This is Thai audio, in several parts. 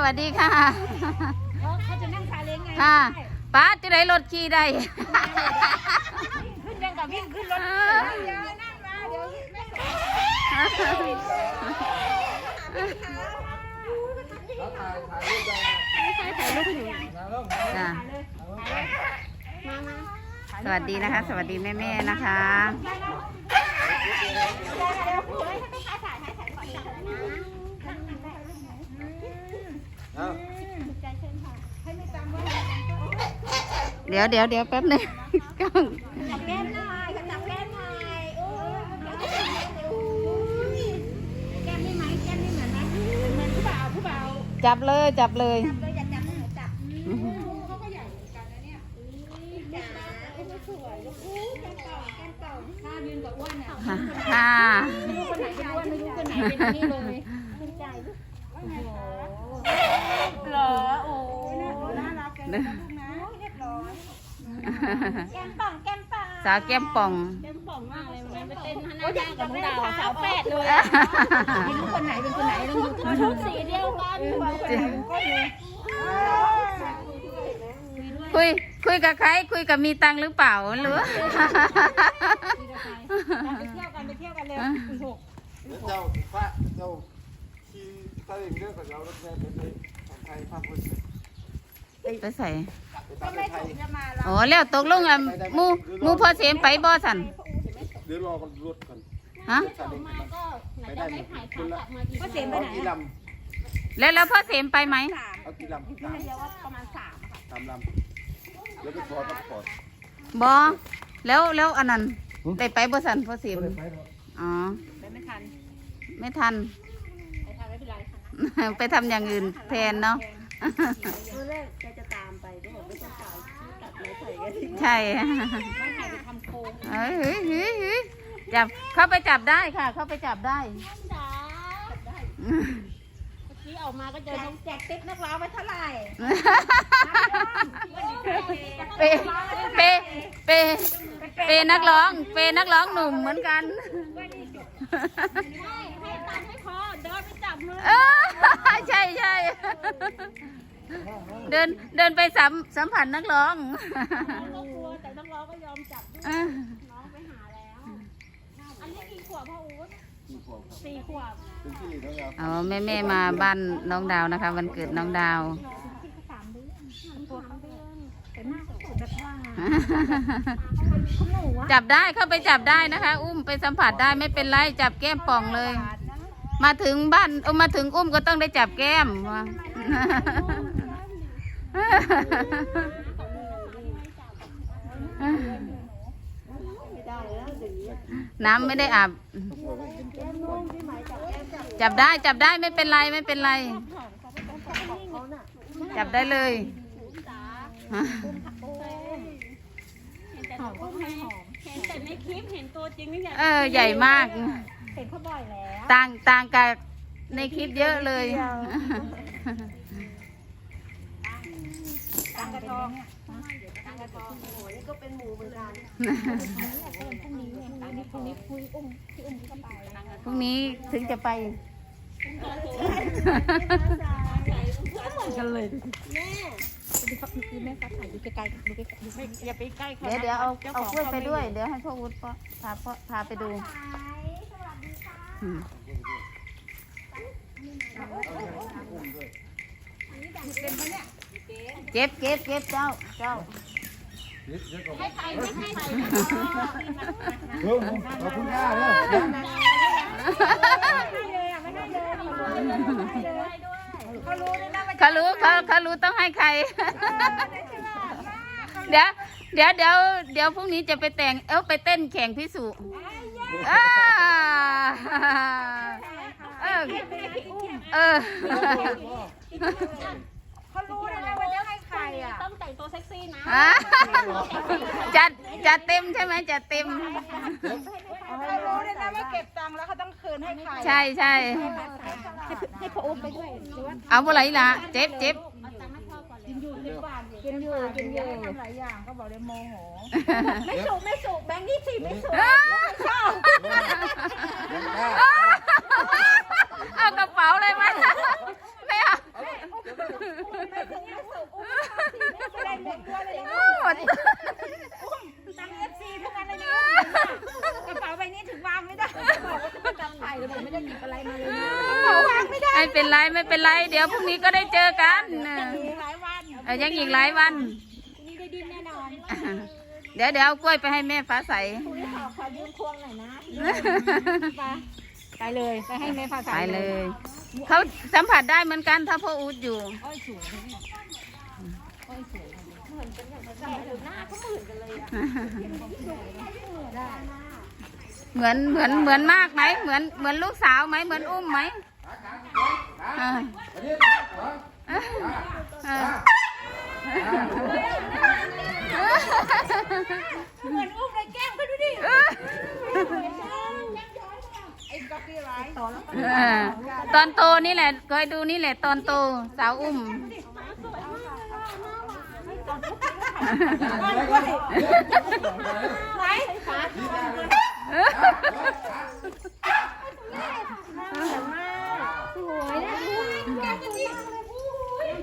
สวัสดีค่ะเขาจะนั่งซาเล้งไงค่ะป้าจะได้รถขี่ได้ขึ้นยังกับวิ่งขึ้นรถเอเดี๋อยวนั่งมาเดี๋ยวแม่สอนจ้ะสวัสดีนะคะ สวัสดีแม่ๆนะคะ เดี๋ยวเดี๋ยวเดี๋ยวแป๊บหนึงกล้องจับแก้มหน่อยจับแก้มหน่อยโอ้ยแก้มนี่ไหมแก้มนี่เหมือนไหมเหมือนผู้บ่าวผู้บ่าวจับเลยจับเลยจับเลยอยากจับหนูจับเขาก็ใหญ่เหมือนกันนะเนี่ยจ๋าไอ้สวยลูกอู้แก้มต่อแก้มต่อถ้ายืนกับอ้วนเนี่ยค่ะค่ะไม่รู้คนไหนเป็นอ้วนไม่รู้คนไหนเป็นนี่เลยเป็นใจลูกเหรอโอ้น่ารักจังนะเรียบร้อย แก้มป่องแก้มป่องสาวแก้มป่องแก้มป่องมากเลยมันไปเต้นท่าหน้ากับน้องดาวสาวแปดเลยไม่รู้คนไหนเป็นคนไหนต้องดูชุดสีเดียวกันคุย คุยกับใคร คุยกับมีตังค์หรือเปล่าหรือว่าไปเที่ยวกันไปเที่ยวกันเร็วคุณหกเจ้าพระเจ้าขี่ตะเองเรื่องกับเราแล้วแม่เป็นไทยของไทยภาพพุทธ ไปใส่ไปตามไทยจะมาแล้วอ๋อแล้วตกลงอะหมูหมูพอเสียมไปบ่สันเดี๋ยวรอกันรถก่อนฮะซาเล้งนะไปได้หมดคุณละก็เสียงไปเอาไหนกี่ลแล้วแล้วพ่อเสียมไปไหมำเอากี่ลำสามเดียวว่าประมาณสามค่ะสามลำแล้วก็ถอดก็ถอดบ่แล้วแล้วอันนั้นได้ไปบ่สันพ่อเสียมอ๋อไปไม่ทัน ไม่ทัน ไปทันไม่เป็นไรค่ะไปทำอย่างอื่นแทนเนาะ ตอนแรกแกจะตามไปก็บอกไม่ต้องตามตัดไม้ใส่กันใช่ต้องถ่ายไปทำโครงเฮ้ยเฮ้ยเฮ้ยเฮ้ยจับเข้าไปจับได้ค่ะ เข้าไปจับได้ จ๋าได้เมื่อกี้ออกมาก็เจอน้องแจกติ๊บนักร้องไปเท่าไหร่เปเปเปเปนักร้อง เปนักร้องหนุ่มเหมือนกันไม่ ให้ตันให้พอเดินไปจับมือเออใช่ใช่เดินเดินไปสัมสัมผัสนักร้องน้องก็กลัวแต่นักร้องก็ยอมจับด้วยเออน้องไปหาแล้ว อันนี้กี่ขวบพ่ออู๊ดที่ขวบครับสี่ขวบเป็นที่แล้วครับอ๋อแม่แม่มาบ้านน้องดาวนะคะ วันเกิดน้องดาวที่สามเดือนตัวสามเดือนแต่หน้าสุดแบบว่าคุณหนูอะ จับได้เข้าไปจับได้นะคะ อุ้มไปสัมผัสได้ไม่เป็นไรจับแก้มป่องเลย มาถึงบ้านเอามาถึงอุ้มก็ต้องได้จับแก้มว่ะน้ำไม่ได้อาบจับได้จับได้ไม่เป็นไรไม่เป็นไร จับได้เลย หอมก็ให้หอมเห็นแต่ในคลิปเห็นตัวจริงนี่ไงเออใหญ่มาก เห็นเขาบ่อยแล้วต่างต่างกับในคลิปเยอะเลย ตังกระทองตังกระทองโอ้ยก็เป็นหมูเหมือนกันพรุ่งนี้เนี่ยพรุ่งนี้พรุ่งนี้คุยอุ้มพี่อุ้มก็ไปพรุ่งนี้ถึงจะไปกันเลยแม่ ดูฟักคือแม่ฟักถ่ายดูไกลๆดูไกลๆดูอย่าไปใกล้เขาเดี๋ยวเดี๋ยวเอาเอากล้วยไปด้วย เดี๋ยวให้พ่อวุฒิพ่อพาพ่อพาไปดูอืมเก็บเก็บเก็บเจ้าเจ้าให้ใครไม่ให้ใครเฮ้ยขอบคุณค่าเลยเขารู้เลยนะว่าเขารู้เขาเขารู้ต้องให้ใครเดี๋ยวเดี๋ยวเดี๋ยวเดี๋ยวพรุ่งนี้จะไปแต่งเอ้าไปเต้นแข่งพิสุอ่าเออเออ เขารู้เลยนะว่าจะ ให้ใครอะต้องแต่งตัวเซ็กซี่นะอะจัดจัดเต็มใช่ไหมจัดเต็มเขารู้เลยนะว่าเก็บตังค์แล้วเขาต้องคืนให้ใครใช่ใช่ให้พ่ออุ้มไปด้วยหรือว่าเอาบ่ไหลล่ะเจ็บเจ็บกินอยู่กินบ้านกินอยู่กินอยู่ทำหลายอย่างเขาบอกเลยโมโห ไม่สุกไม่สุกแบงค์ยี่สิบไม่สุกเอากระเป๋าเลย อุ้มแม่ส่งอุ้มแม่แสดงเด็กตั้งเอฟซีทุกอันเลยนะกระเป๋าใบนี้ถึงวางไม่ได้กว่ะเป็นตังไทเลยผมไม่ได้หยิบอะไรมาเลยวางไม่ได้ไม่เป็นไรไม่เป็นไร เดี๋ยวพรุ่งนี้ก็ได้เจอกันน่ะหลายวันยังอีกหลายวัน นี่ได้ดิ้นแน่นอนเดี๋ยวเดี๋ยวเอากล้วยไปให้แม่ฟ้าใส คุณขอขอยืมควงหน่อยนะไปไปเลย ไปให้แม่ฟ้าษา ไปเลย เขาสัมผัสได้เหมือนกันถ้าพ่ออูดอยู่ อ้อยสวยนะเนี่ยอ้อยสวยเหมือนกันอย่างนั้นหน้าเขาเหมือนกันเลยอะได้เหมือนเหมือนเหมือนมากไหมเหมือนเหมือนลูกสาวไหมเหมือนอุ้มไหมเอออันนี้เหรอเออเออเหมือนอุ้มเลยแก้มก็ดูดิไอ้ก๊อปปี้ไรต่อแล้ว เออตอนโตนี่แหละคอยดูนี่แหละตอนโตสาวอุ้ม ไหนขาสวยนะแก้มจริง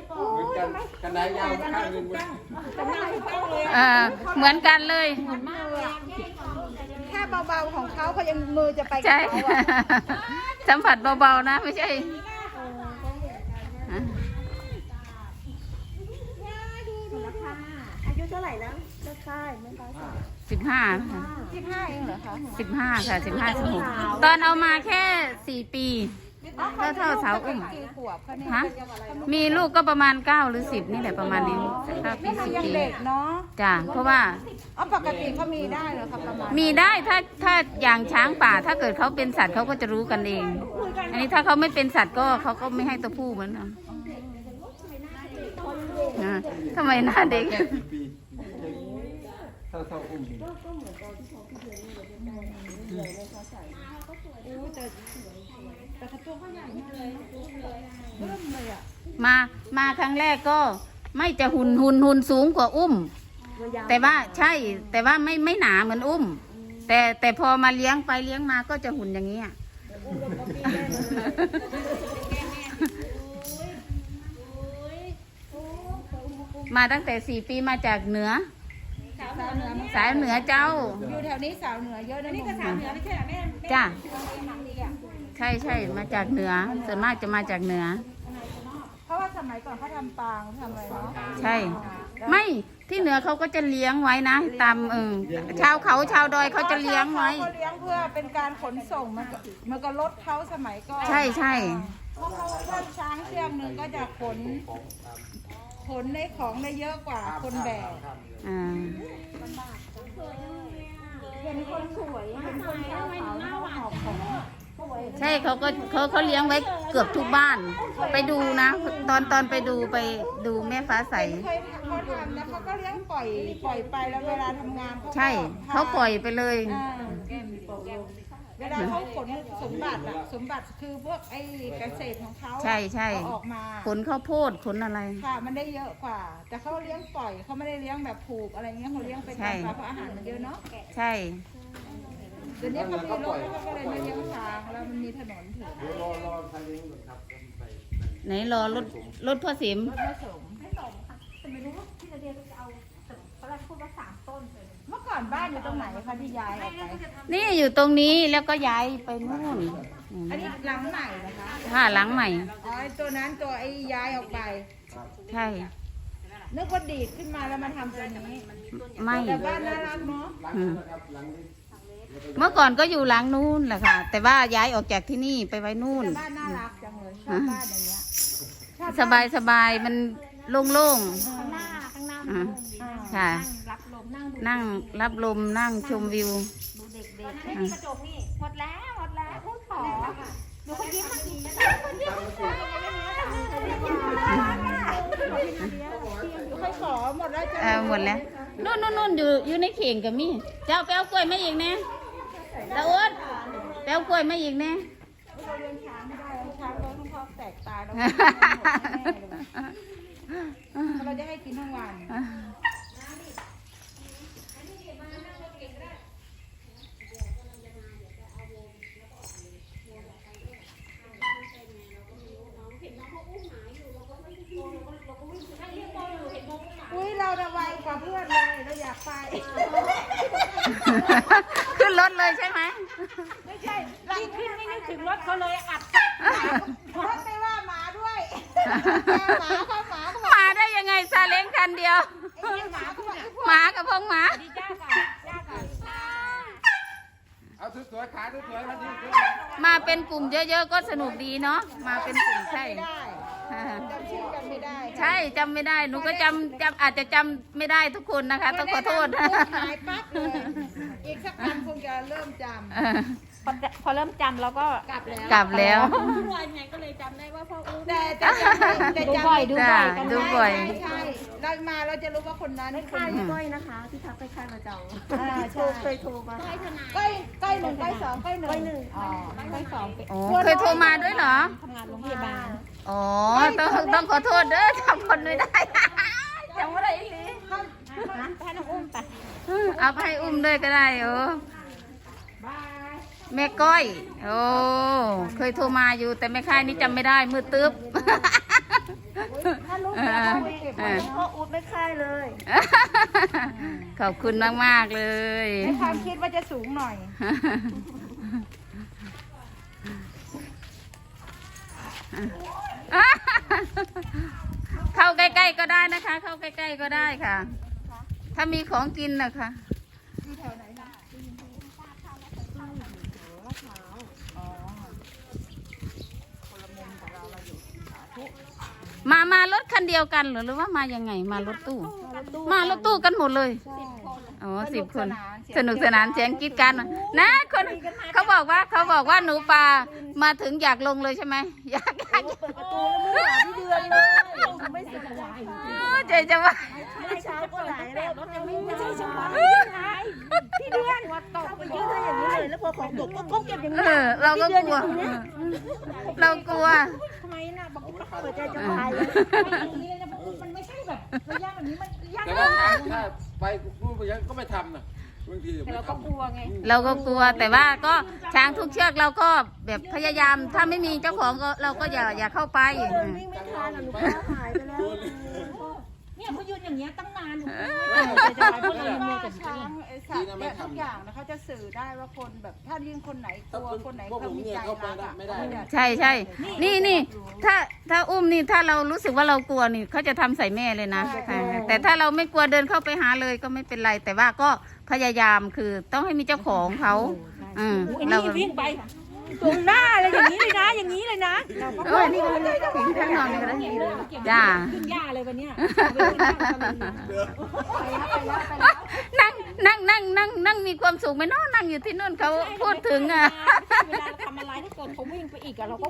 เหมือนกันกันไหนยาวข้างหนึงมันแต่หน้าถูกต้องเลยเออเหมือนกันเลยมากเลยแค่ เบาๆของเขาเขายังมือจะไปกับใช่เขาอะสัมผัสเบาๆนะไม่ใช่อะอายุเท่าไหร่แล้วไม่ใช่ไม่ใช่สิบห้าค่ะสิบห้าเองเหรอคะสิบห้าค่ะสิบห้าสิบหกตอนเอามาแค่สี่ปี ก็เท่าสาวอุ้มกี่ขวบคะเนี่ยฮะมีลูกก็ประมาณเก้าหรือสิบนี่แหละประมาณนี้เก้าปีสิบยังปีเด็กเนาะจ้ะเพราะว่าอ๋อปกติเขามีได้เหรอคะประมาณมีได้ถ้าถ้าอย่างช้างป่า ถ้าเกิดเขาเป็นสัตว์เขาก็จะรู้กันเอง อันนี้ถ้าเขาไม่เป็นสัตว์ก็เขาก็ไม่ให้ตัวผู้เหมือนกันอ่าทำไมหน้าเด็กแค่สี่ปีเท่าเท่าอุ้มนี่แต่กระตัวเขาใหญ่มากเลยเริ่มเลยอะ มา มาครั้งแรกก็ไม่จะหุ่นหุ่นหุ่นสูงกว่าอุ้ม แต่ว่าใช่ แต่ว่าไม่ไม่หนาเหมือนอุ้ม แต่แต่พอมาเลี้ยงไปเลี้ยงมาก็จะหุ่นอย่างนี้ยมาตั้งแต่สี่ปีมาจากเหนือ สาวเหนือสายเหนือเจ้า อยู่แถวนี้สาวเหนือเยอะนะนี่ก็สาวเหนือไม่ใช่เหรอแม่จ้าหนังดีอะ ใช่ใช่มาจากเหนือส่วนมากจะมาจากเหนือ เพราะว่าสมัยก่อนเขาทำปางทำอะไรเนาะใช่ ไม่ที่เหนือเขาก็จะเลี้ยงไว้นะ ตามเออชาวเขาชาวดอยเขาจะเลี้ยงไว้ เขาเลี้ยงเพื่อเป็นการขนส่งมันก็มันก็รถเขาสมัยก่อนใช่ใช่เพราะเขาว่าช้างเชือกหนึ่งก็จะขน ขนในของได้เยอะกว่าคนแบกอ่าเห็นคนสวยเห็นคนขาวขาวหน้าหวานของ ใช่เขาก็เขาเขาเลี้ยงไว้เกือบทุกบ้าน ไปดูนะ ตอนตอนไปดูไปดูแม่ฟ้าใส เคยเขาทำแล้วเขาก็เลี้ยงปล่อยปล่อยไปแล้วเวลาทำงานเขาก็ใช่เขาปล่อยไปเลย อ่าเวลาเขาขนสมบัติอะสมบัติคือพวกไอ้เกษตรของเขาอะใช่ใช่เขาออกมา ขนข้าวโพดขนอะไร ค่ะมันได้เยอะกว่า แต่เขาเลี้ยงปล่อยเขาไม่ได้เลี้ยงแบบผูกอะไรเงี้ยเขาเลี้ยงไปใช่ ตามปลาเพราะอาหารมันเยอะเนาะใช่ เดี๋ยวนี้เขามีรถเขาก็เลยมาเลี้ยงช้างแล้วมันมีถนนถึงเดี๋ยวรอรอทางนี้ก่อนครับไปไหนรอรถรถพ่อสิมรถผสมไม่สมค่ะแต่ไม่รู้ว่าที่จะเรียนจะเอาตอนแรกพูดว่าสามต้นเลยเมื่อก่อนบ้านอยู่ตรงไหนคะที่ย้ายออกไปนี่อยู่ตรงนี้แล้วก็ย้ายไปนู่นอืมอันนี้หลังใหม่นะคะผ้าหลังใหม่ อ๋อไอ้ตัวนั้นตัวไอ้ย้ายออกไปใช่ นึกว่าดีดขึ้นมาแล้วมาทำตัวนี้ไม่แต่บ้านน่ารักเนาะอืมครับหลังนี้ เมื่อก่อนก็อยู่หลังนู่นแหละค่ะ แต่ว่าย้ายออกจากที่นี่ไปไว้นู่น แต่บ้านน่ารักจังเลยชอบบ้านอย่างเงี้ยชอบสบายสบายมันโล่ง ข้างหน้าข้างหน้าๆอ่าอ่าค่ะรับลมนั่งดูนั่งรับลมนั่งชมวิว ดูเด็กๆไม่มีกระจกนี่หมดแล้วหมดแล้วพูดขอดูเขายิ้มมาดีนะคนยิ้มสวยค่อยขอหมดแล้วจ้ะเออหมดแล้วนู่นนู่นนู่นอยู่อยู่ในเข่งกับมี่เจ้าแป้วกล้วยไม่อีกแน่ ตาอ้วนแป้วกล้วยไม่อีกแน่เราเลี้ยงช้างไม่ได้แล้วช้างเราต้องพอแตกตายแล้วเราจะให้กินทั้งวันอุ้ยเราระไวกว่าเพื่อนเลยเราอยากไป ขึ้นรถเลยใช่ไหม ไหม ไม่ใช่ที่ขึ้นไม่นึกถึงรถเขาเลยอัดรถไม่ว่าหมาด้วยหมาเข้าหมาเข้ามาได้ยังไงซาเล้งคันเดียว ไอ้หมาเข้ามาหมากับพงหมา ดีจ้าค่ะจ้าค่ะเอาสวยๆขาสวยๆมาดิมาเป็นกลุ่มเยอะๆก็สนุกดีเนาะ มาเป็นกลุ่มใช่ ไม่ได้จำชื่อกันไม่ได้ใช่จำไม่ได้ หนูก็จำจำอาจจะจำไม่ได้ทุกคนนะคะ ต้องขอโทษหายปั๊บเลยอีกสักพักคงจะเริ่มจเออพอพอเริ่มจำแล้วก็ำกลับแล้วกลับแล้ว ทุกวันไงก็เลยจำได้ว่าพ่ออุ้มแต่แต่จำแต่ดูจำบ่อยดูบ่อยจ้ะดูบ่อย ใช่ใช่เรามาเราจะรู้ว่าคนนั้นคนค่ายนี้ก้อยนะคะที่ทักไปค่ายประจำอ่าโทรใช่เคยโทรมาใกล้ใกล้หนึ่งใกล้สองใกล้หนึ่งก้อยหนึ่งก้อยสองเป็นโอ้เคยโทรมาด้วยเหรอ ทำงานโรงพยาบาลอ๋อ ต้องต้องขอโทษเด้อจำคนไม่ได้ จำไม่ได้อีหลีให้น้องอุ้มไปเอาไปให้อุ้มด้วยก็ได้โอ้ แม่ก้อย โอ้ เคยโทรมาอยู่แต่แม่ค่ายนี่จำไม่ได้มือตึ๊บถ้าลูกเอจะอเอาไปเก็บเอไว้อพ่ออุ้มไม่ค่ายเลยขอบคุณมากๆเลยในความคิดว่าจะสูงหน่อย เข้าใกล้ๆก็ได้นะคะ เข้าใกล้ๆก็ได้ค่ะ ถ้ามีของกินนะคะ มามารถคันเดียวกันเหรอหรือว่ามายังไงมารถตู้ มารถตู้กันหมดเลย อ๋อสิบคน สนุกสนานเสียงกรีดกันนะคนเขาบอกว่าเขาบอกว่าหนูปลามาถึงอยากลงเลยใช่ไหมอยากอยากเปิดประตูแล้วไม่หาพี่เดือนเลยไม่สบายเออใจจะว่าเมื่อเช้าก็หลายรอบไม่ใช่จังหวะพี่เดือนตกไปยืดอย่างนี้เลยแล้วพอของตกก็ก้มเก็บอย่างเอนี้อเราก็กลัวเรากลัวทำไมน่ะบอกเปิดใจจะวายมันไม่ใช่แบบระยะแบบนี้มันยากแต่ว่าถ้าถ้า ไปพูดไปยังก็ไม่ทำนะบางทีแต่เราก็กลัวไง เราก็กลัวแต่ว่าก็ช้างทุกเชือกเราก็แบบพยายามถ้าไม่มีเจ้าของก็เราก็อย่าอย่าเข้าไป วิ่งไม่ทันหนูก็หายไปแล้ว เนี่ยเขายืนอย่างเงี้ยตั้งนานหนูใจจะวายเพราะเราเมื่อกับช้างไอ้สัตว์เนี่ยทุกอย่างนะเขาจะสื่อได้ว่าคนแบบถ้ายิ่งคนไหนกลัวคนไหนพวกผเขามมีเนี่ยใจเข้าไปรักได้ไม่ได้อะใช่ใช่นี่นี่ถ้าถ้าอุ้มนี่ถ้าเรารู้สึกว่าเรากลัวนี่เขาจะทำใส่แม่เลยนะอ่าแต่ถ้าเราไม่กลัวเดินเข้าไปหาเลยก็ไม่เป็นไร แต่ว่าก็พยายามคือต้องให้มีเจ้าของเขาอืมอันเรานี้วิ่งไป ตรงหน้าเลยอย่างนี้เลยนะ อย่างนี้เลยนะเออนี่ก็เลยถึงข้างนอกนี่ก็ได้จ้าขึ้นหญ้าเลยวันเนี้ยนั่งนั่งนั่งนั่งนั่งมีความสุขไหมเนาะนั่งอยู่ที่นู่นเขาพูดถึงอะเวลาทำอะไรถ้าเกิดเขาวิ่งไปอีกอะเราก็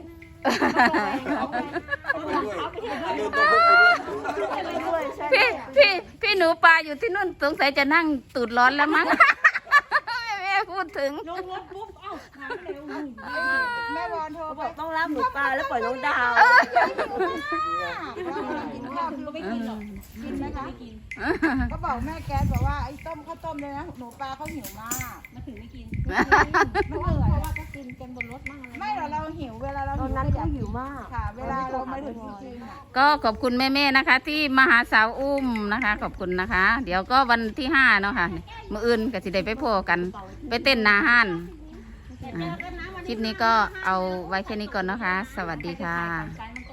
พี่พี่พี่หนูปลาอยู่ที่นู่นสงสัยจะนั่งตูดร้อนแล้วมั้งแม่พูดถึงลงรถปุ๊บ เอ้าหายไปเลยแม่วอนโทรเขาไปบอกต้องรับหมูปลาแล้วปล่อยน้องดาวกินข้าวก็ไม่กินหรอกกินไหมคะก็บอกแม่แกบอกว่าไอ้ต้มข้าวต้มเลยนะหนูปลาเขาหิวมากมาถึงไม่กินมันเหนื่อยเพราะว่าก็กินกันบนรถมั่งอะไรไม่หรอกเราหิวเวลาเราตอนนั้นก็ก็หิวมากค่ะ เวลาเรามาถึงจริงๆอะก็ขอบคุณแม่ๆนะคะ ที่มาหาสาวอุ้มนะคะ ขอบคุณนะคะ เดี๋ยวก็วันที่ห้าเนาะค่ะมื่ออื่นก็สิได้ไปพอกัน ไปเต้นหนาห้านอ่า คลิปนี้ก็เอาไว้แค่นี้ก่อนนะคะ สวัสดีค่ะ